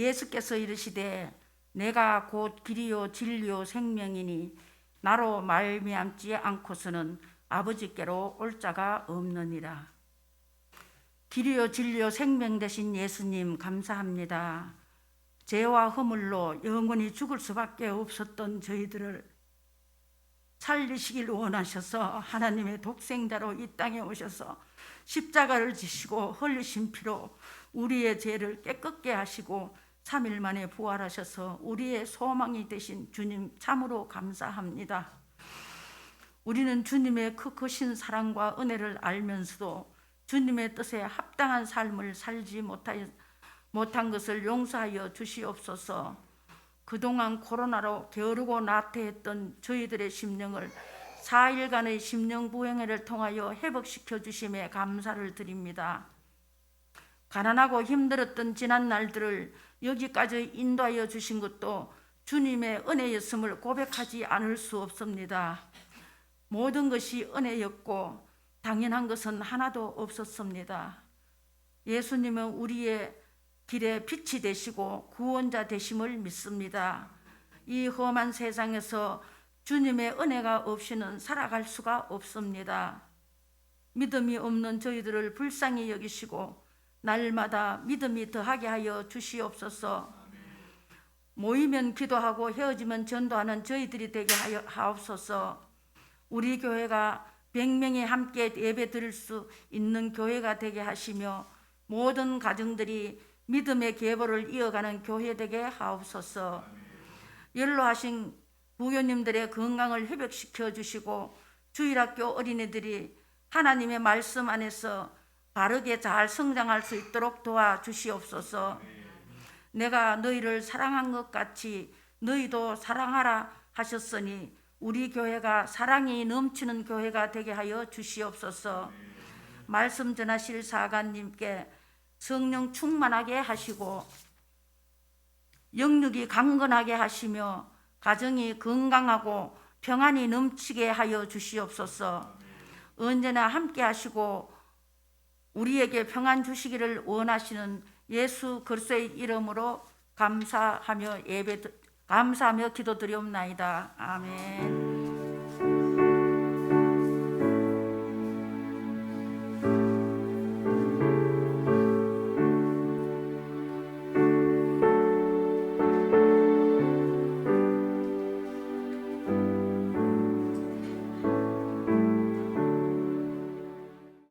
예수께서 이르시되 내가 곧 길이요 진리요 생명이니 나로 말미암지 않고서는 아버지께로 올 자가 없느니라. 길이요 진리요 생명 되신 예수님 감사합니다. 죄와 허물로 영원히 죽을 수밖에 없었던 저희들을 살리시길 원하셔서 하나님의 독생자로 이 땅에 오셔서 십자가를 지시고 흘리신 피로 우리의 죄를 깨끗게 하시고 3일 만에 부활하셔서 우리의 소망이 되신 주님 참으로 감사합니다. 우리는 주님의 그 크신 사랑과 은혜를 알면서도 주님의 뜻에 합당한 삶을 살지 못한 것을 용서하여 주시옵소서. 그동안 코로나로 게으르고 나태했던 저희들의 심령을 4일간의 심령 부행회를 통하여 회복시켜 주심에 감사를 드립니다. 가난하고 힘들었던 지난 날들을 여기까지 인도하여 주신 것도 주님의 은혜였음을 고백하지 않을 수 없습니다. 모든 것이 은혜였고 당연한 것은 하나도 없었습니다. 예수님은 우리의 길에 빛이 되시고 구원자 되심을 믿습니다. 이 험한 세상에서 주님의 은혜가 없이는 살아갈 수가 없습니다. 믿음이 없는 저희들을 불쌍히 여기시고 날마다 믿음이 더하게 하여 주시옵소서. 모이면 기도하고 헤어지면 전도하는 저희들이 되게 하옵소서. 우리 교회가 100명이 함께 예배 드릴 수 있는 교회가 되게 하시며 모든 가정들이 믿음의 계보를 이어가는 교회 되게 하옵소서. 연로하신 부교님들의 건강을 회복시켜 주시고 주일학교 어린이들이 하나님의 말씀 안에서 바르게 잘 성장할 수 있도록 도와주시옵소서. 내가 너희를 사랑한 것 같이 너희도 사랑하라 하셨으니 우리 교회가 사랑이 넘치는 교회가 되게 하여 주시옵소서. 말씀 전하실 사관님께 성령 충만하게 하시고 영육이 강건하게 하시며 가정이 건강하고 평안이 넘치게 하여 주시옵소서. 언제나 함께 하시고 우리에게 평안 주시기를 원하시는 예수 그리스도의 이름으로 감사하며 예배 감사하며 기도드리옵나이다. 아멘.